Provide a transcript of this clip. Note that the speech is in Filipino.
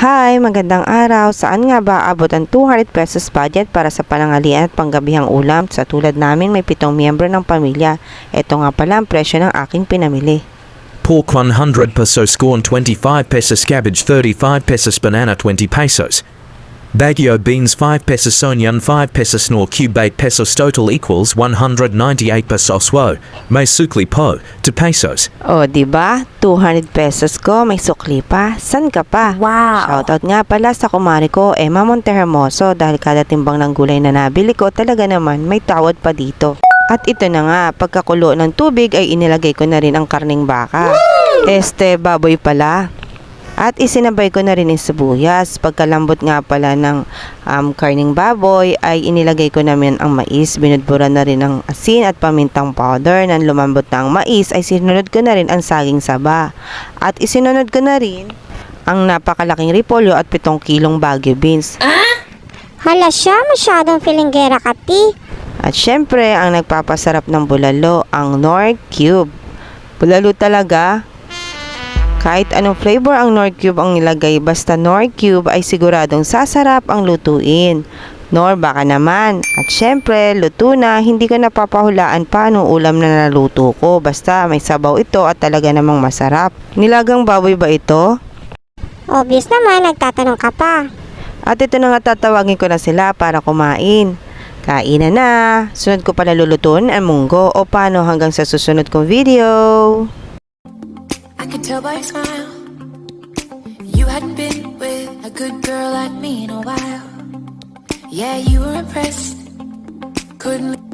Hi, magandang araw. Saan nga ba abot ang 200 pesos budget para sa panangalian at panggabihang ulam? Sa tulad namin, may pitong miyembro ng pamilya. Ito nga pala ang presyo ng aking pinamili. Pork 100 pesos corn 25 pesos cabbage 35 pesos banana 20 pesos. Baguio beans 5 pesos onion 5 pesos nor cube 8 pesos total equals 198 pesos wo. May sukli po 2 pesos. O, di ba? 200 pesos ko, may sukli pa. San ka pa? Wow! Shoutout nga pala sa kumari ko, Emma Montehermoso, dahil kada timbang ng gulay na nabili ko, talaga naman may tawad pa dito. At ito na nga, pagkakulo ng tubig ay inilagay ko na rin ang karning baka. Este, baboy pala. At isinabay ko na rin yung sibuyas. Pagkalambot nga pala ng um, karning baboy ay inilagay ko namin ang mais. Binudbura na rin ang asin at pamintang powder. Nang lumambot na ang mais ay sinunod ko na rin ang saging saba. At isinunod ko na rin ang napakalaking repolyo at 7 kilong bagyo beans. Hala siya, masyadong filinggera ka, ti. At syempre, ang nagpapasarap ng bulalo, ang Nor Cube. Bulalo talaga. Kahit anong flavor ang Nor Cube ang nilagay, basta Nor Cube ay siguradong sasarap ang lutuin. Nor baka naman. At syempre, luto na, hindi ko napapahulaan pa anong ulam na naluto ko. Basta may sabaw ito at talaga namang masarap. Nilagang baboy ba ito? Obvious naman, nagtatanong ka pa. At ito na nga tatawagin ko na sila para kumain. Kainan na. Sunod ko pala lulutuin ang munggo o paano hanggang sa susunod kong video. Tell by your smile. You hadn't been with a good girl like me in a while. Yeah, you were impressed. Couldn't